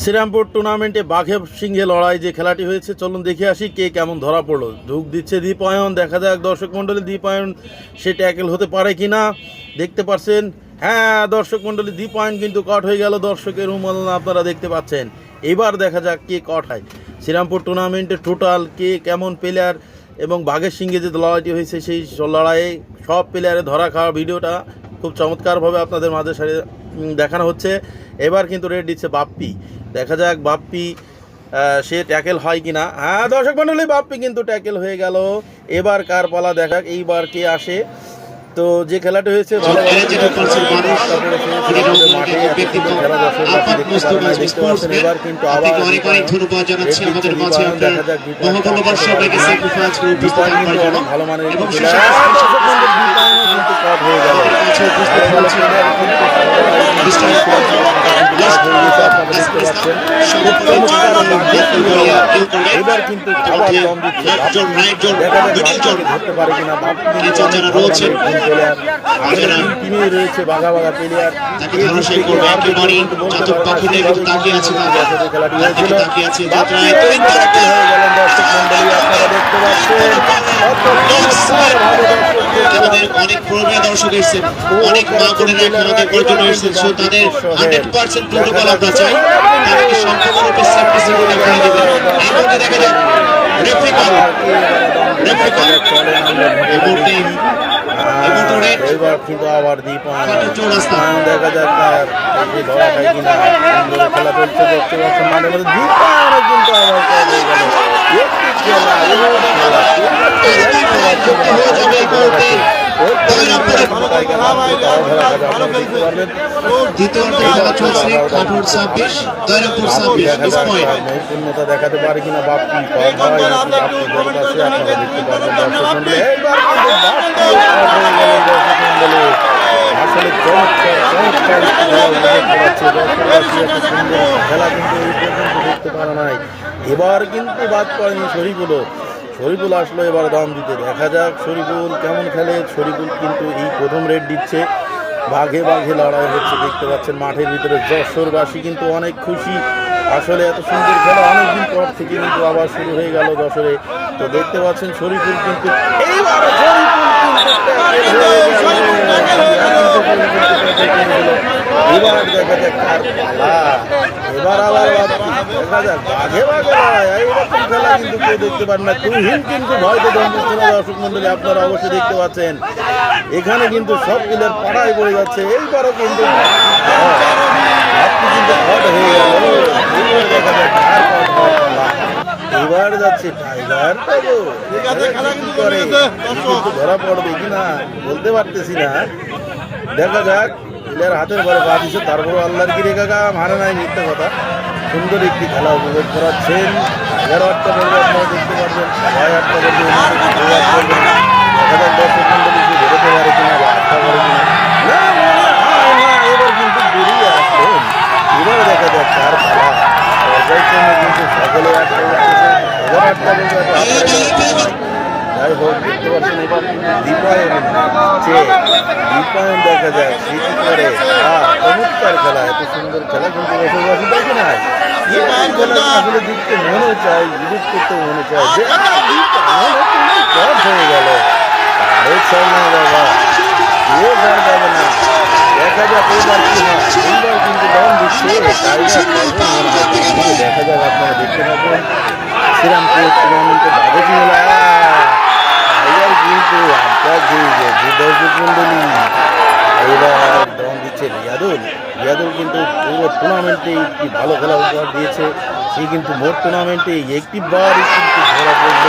শ্রীরামপুর টুর্নামেন্টে বাঘে সিংহে লড়াই যে খেলাটি হয়েছে চলুন দেখে আসি কে কেমন ধরা পড়ল। ঢুক দিচ্ছে দীপায়ন দেখা যাক দর্শক মণ্ডলী দীপায়ন সে ট্যাকেল হতে পারে কিনা। দেখতে পাচ্ছেন হ্যাঁ দর্শক মণ্ডলী দীপায়ন কিন্তু কট হয়ে গেল দর্শকের উন্মাদনা আপনারা দেখতে পাচ্ছেন। এবার দেখা যাক কে কট হয়। শ্রীরামপুর টুর্নামেন্টে টোটাল কে কেমন প্লেয়ার এবং বাঘের সিংহে যে লড়াইটি হয়েছে সেই লড়াইয়ে সব প্লেয়ারে ধরা খাওয়া ভিডিওটা খুব চমৎকারভাবে আপনাদের মাঝে সারি উম, দেখানো হচ্ছে। এবার কিন্তু রেড দিচ্ছে বাপ্পি। দেখা যাক বাপ্পি সে ট্যাকেল হয় কি না হ্যাঁ দর্শক মন্ডলী বাপ্পি কিন্তু ট্যাকেল হয়ে গেল। এবার কার পালা দেখা এইবার কে আসে। তো যে খেলাটি হয়েছে ভালো। এবার কিন্তু আবার ভালো মানের কিন্তু হয়ে গেল। এবার কিন্তু টিমে রয়েছে বাঘা বাঘা প্লেয়ার। তাকিয়ে আছে খেলাটি হয়েছিল তাকিয়ে আপনারা দেখতে পাচ্ছেন। অনেক পুরোনো দর্শক এসেছেন। অনেক মা বোনেরা খেলাতে করার জন্য এসেছেন। সো তাদের হান্ড্রেড পার্সেন্ট প্রোটোকল আমরা চাই। তাদেরকে সম্পূর্ণরূপে সেফটি সিকিউরিটি করে দেবেন। এই মুহূর্তে দেখা যাক। রেপ্লিকা রেপ্লিকা এই মুহূর্তে এবার কিন্তু আবার। দীপায়ন দেখা যাক তার এই ধরা খায় কিনা। খেলা চলছে দেখতে পাচ্ছেন মাঝে মাঝে দীপায়নও কিন্তু আবার দেখাতে পারে কিনা চমৎকার একটি খেলা কিন্তু এই পারে নাই এবার কিন্তু বাদ পড়েনি শরীফুলও। শরীফুল আসলো, এবার দাম দিতে। দেখা যাক শরীফুল কেমন খেলে। শরীফুল কিন্তু এই প্রথম রেড দিচ্ছে। বাঘে বাঘে লড়াই হচ্ছে, দেখতে পাচ্ছেন মাঠের ভিতরে যশোরবাসী কিন্তু অনেক খুশি। আসলে এত সুন্দর খেলা, অনেকদিন পর থেকে কিন্তু আবার শুরু হয়ে গেল যশোরে। তো দেখতে পাচ্ছেন শরীফুল কিন্তু এবার আবার এইরকম খেলা কিন্তু কেউ দেখতে পারেন না। তুহিন কিন্তু ভয়তে দম দর্শক মন্ডলী আপনারা অবশ্যই দেখতে পাচ্ছেন। এখানে কিন্তু সব পাড়ায় পড়ে যাচ্ছে। এইবারও কিন্তু কিন্তু হট হয়ে গেল। এবার দেখা যাচ্ছে টাইগার বাবু খেলা কি করে? ধরা পড়বে কিনা? বলতে পারতেছি না। দেখা যাক। প্লেয়ার হাতের পরে পা দিচ্ছে তারপর আল্লাহর গিরে কাকা মানে নাই মিথ্যা কথা। সুন্দর একটি খেলা উপভোগ করাচ্ছেন। এগারো আটটা বলবে আপনারা দেখতে পারবেন, ছয় আটটা বলবে দেখা যাক দর্শক মন্ডলী কি বেরোতে যাই হোক, দেখতে পাচ্ছেন এবার দীপায়ন হচ্ছে দীপায়ন দেখা যায় সে কি করে চমৎকার খেলা, এত সুন্দর খেলা কিন্তু বসবাসী দেখে না দীপায়ন খেলা আসলে দেখতে মনে চায় বিদ্যুৎ করতে মনে চায় যে হয়ে গেল। চাই না বাবা কেউ ঘর যাবে না। দেখা যাক এবার কি হয়। দেখা যাক, আপনারা দেখতে পাবেন শ্রীরামপুর টুর্নামেন্টে বাঘে মেলা টাইগার কিন্তু আড্ডা দিয়ে গেছে দর্শক মন্ডলী এবার দম দিচ্ছে রিয়াদুল রিয়াদুল কিন্তু পুরো টুর্নামেন্টে একটি ভালো খেলা উপহার দিয়েছে সে কিন্তু মোট টুর্নামেন্টে একটি বার কিন্তু ধরা পড়ল